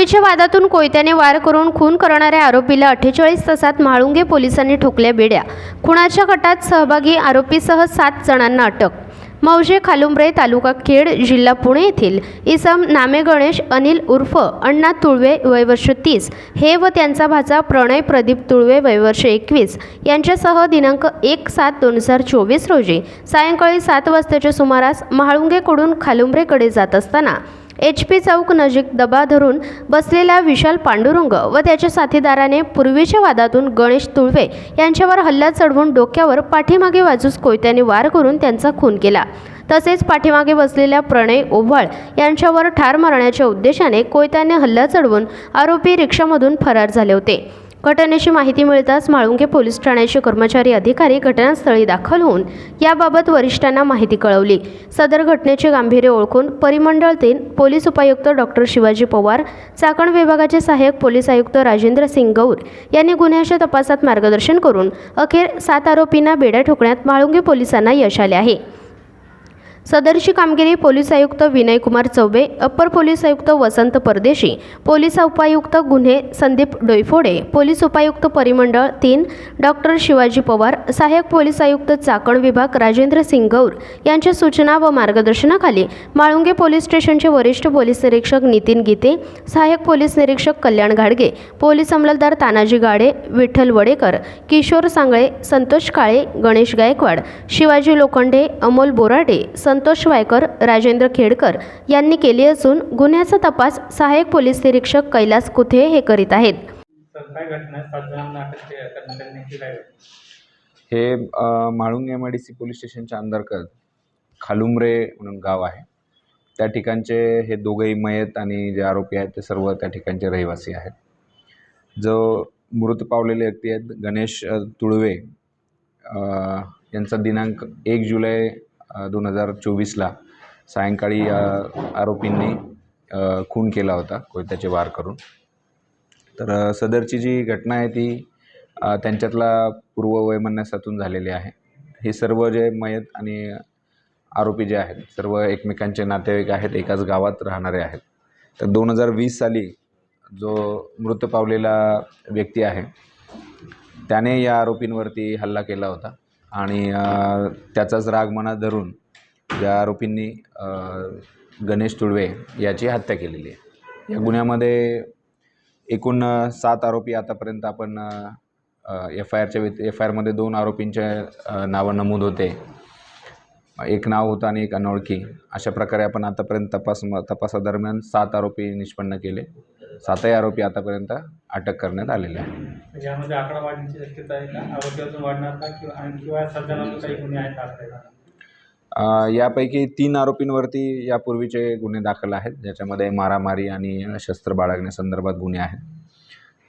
पूर्वीच्या वादातून कोयत्याने वार करून खून करणाऱ्या आरोपीला अठ्ठेचाळीस तासात म्हाळुंगे पोलिसांनी ठोकल्या बेड्या. खुणाच्या गटात सहभागी आरोपीसह सात जणांना अटक. मौजे खालुंब्रे तालुका खेड जिल्हा पुणे येथील इसम नामे गणेश अनिल उर्फ अण्णा तुळवे वयवर्ष तीस हे व त्यांचा भाचा प्रणय प्रदीप तुळवे वयवर्ष एकवीस यांच्यासह दिनांक एक सात दोन हजार चोवीस रोजी सायंकाळी सात वाजताच्या सुमारास म्हाळुंगेकडून खालुंब्रेकडे जात असताना एच पी चौक नजीक दबा धरून बसलेला विशाल पांडुरंग व त्याच्या साथीदाराने पूर्वीच्या वादातून गणेश तुळवे यांच्यावर हल्ला चढवून डोक्यावर पाठीमागे बाजूस कोयत्याने वार करून त्यांचा खून केला. तसेच पाठीमागे बसलेल्या प्रणय ओव्हाळ यांच्यावर ठार मारण्याच्या उद्देशाने कोयत्याने हल्ला चढवून आरोपी रिक्षामधून फरार झाले होते. घटनेची माहिती मिळताच म्हाळुंगे पोलीस ठाण्याचे कर्मचारी अधिकारी घटनास्थळी दाखल होऊन याबाबत वरिष्ठांना माहिती कळवली. सदर घटनेचे गांभीर्य ओळखून परिमंडळ तीन पोलीस उपायुक्त डॉक्टर शिवाजी पवार चाकण विभागाचे सहाय्यक पोलीस आयुक्त राजेंद्र सिंग गौर यांनी गुन्ह्याच्या तपासात मार्गदर्शन करून अखेर सात आरोपींना बेड्या ठोकण्यात म्हाळुंगे पोलिसांना यश आले आहे. सदरची कामगिरी पोलीस आयुक्त विनयकुमार चौबे अप्पर पोलीस आयुक्त वसंत परदेशी पोलीस उपायुक्त गुन्हे संदीप डोईफोडे पोलीस उपायुक्त परिमंडळ तीन डॉक्टर शिवाजी पवार सहाय्यक पोलीस आयुक्त चाकण विभाग राजेंद्र सिंग गौर यांच्या सूचना व मार्गदर्शनाखाली माळुंगे पोलीस स्टेशनचे वरिष्ठ पोलीस निरीक्षक नितीन गीते सहाय्यक पोलीस निरीक्षक कल्याण घाडगे पोलीस अंमलदार तानाजी गाडे विठ्ठल वडेकर किशोर सांगळे संतोष काळे गणेश गायकवाड शिवाजी लोखंडे अमोल बोराडे संतोष वायकर राजेंद्र खेडकर यांनी केली असून गुन्ह्याचा तपास सहाय्यक पोलीस निरीक्षक कैलास कुथे हे करीत आहेत? हे अ, Mhalung M I D C police स्टेशनच्या अंतर्गत खालुमरे म्हणून गाव आहे. त्या ठिकाणचे हे दोघंही मयत आणि जे आरोपी आहेत ते सर्व त्या ठिकाणचे रहिवासी आहेत. जो मृत पावलेले व्यक्ती आहेत गणेश तुळवे अ, यांचा दिनांक एक जुलै दोन हजार चोवीसला सायंकाळी आरोपींनी खून केला होता कोयत्याचे वार करून. तर सदरची जी घटना आहे ती त्यांच्यातला पूर्ववैमनस्यातून झालेली आहे. हे सर्व जे मयत आणि आरोपी जे आहेत सर्व एकमेकांचे नातेवाईक आहेत एकाच गावात राहणारे आहेत. तर दोन हजार वीस साली जो मृत पावलेला व्यक्ती आहे त्याने या आरोपींवरती हल्ला केला होता. आणि त्याचाच राग मनात धरून या आरोपींनी गणेश तुळवे याची हत्या केलेली आहे. या गुन्ह्यामध्ये एकूण सात आरोपी आतापर्यंत आपण एफ आय आरच्या व्यति एफ आय आरमध्ये दोन आरोपींचे नावं नमूद होते. एक नाव होतं आणि एक अनोळखी. अशा प्रकारे आपण आतापर्यंत तपास तपासादरम्यान सात आरोपी निष्पन्न केले. सातही आरोपी आतापर्यंत अटक करण्यात आलेले आहे यामध्ये आकडा वाढण्याची शक्यता आहे का? आरोग्य अजून वाढणार का? किंवा आणि किंवा सात जणांना काही गुन्हे आहेत यापैकी तीन आरोपींवरती यापूर्वीचे गुन्हे दाखल आहेत. ज्याच्यामध्ये मारामारी आणि शस्त्र बाळगण्यासंदर्भात गुन्हे आहेत.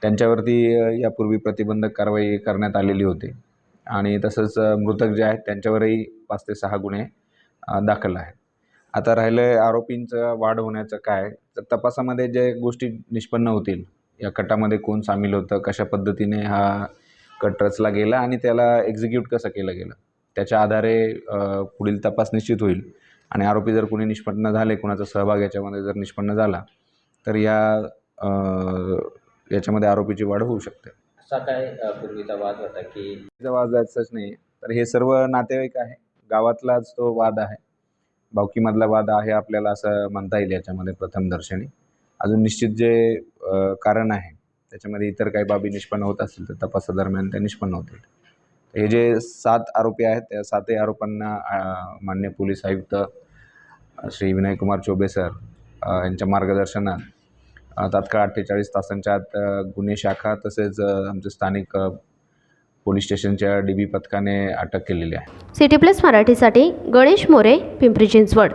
त्यांच्यावरती यापूर्वी प्रतिबंधक कारवाई करण्यात आलेली होती. आणि तसंच मृतक जे आहेत त्यांच्यावरही पाच ते सहा गुन्हे दाखल आहेत. आता राहिलं आरोपींचं वाढ होण्याचं काय? तर तपासामध्ये जे गोष्टी निष्पन्न होतील या कटामध्ये कोण सामील होतं कशा पद्धतीने हा कट रचला गेला आणि त्याला एक्झिक्यूट कसं केलं गेलं? त्याच्या आधारे पुढील तपास निश्चित होईल. आणि आरोपी जर कोणी निष्पन्न झाले कोणाचा सहभाग याच्यामध्ये जर निष्पन्न झाला तर या याच्यामध्ये आरोपीची वाढ होऊ शकते. असा काय पूर्वीचा वाद होता की वाद जायचाच नाही. तर हे सर्व नातेवाईक आहे. गावातलाच तो वाद आहे. बावकीमधला वाद आहे आपल्याला असं म्हणता येईल याच्यामध्ये प्रथम दर्शनी. अजून निश्चित जे कारण आहे त्याच्यामध्ये इतर काही बाबी निष्पन्न होत असतील तर तपासादरम्यान ते निष्पन्न होतील. हे जे सात आरोपी आहेत त्या सातही आरोपांना मान्य पोलीस आयुक्त श्री विनयकुमार चोबे सर यांच्या मार्गदर्शनात तात्काळ अठ्ठेचाळीस तासांच्या आत गुन्हे शाखा तसेच आमचे स्थानिक पोलीस स्टेशनच्या डी बी पथकाने अटक केलेली आहे. सिटी प्लस मराठीसाठी गणेश मोरे पिंपरी चिंचवड.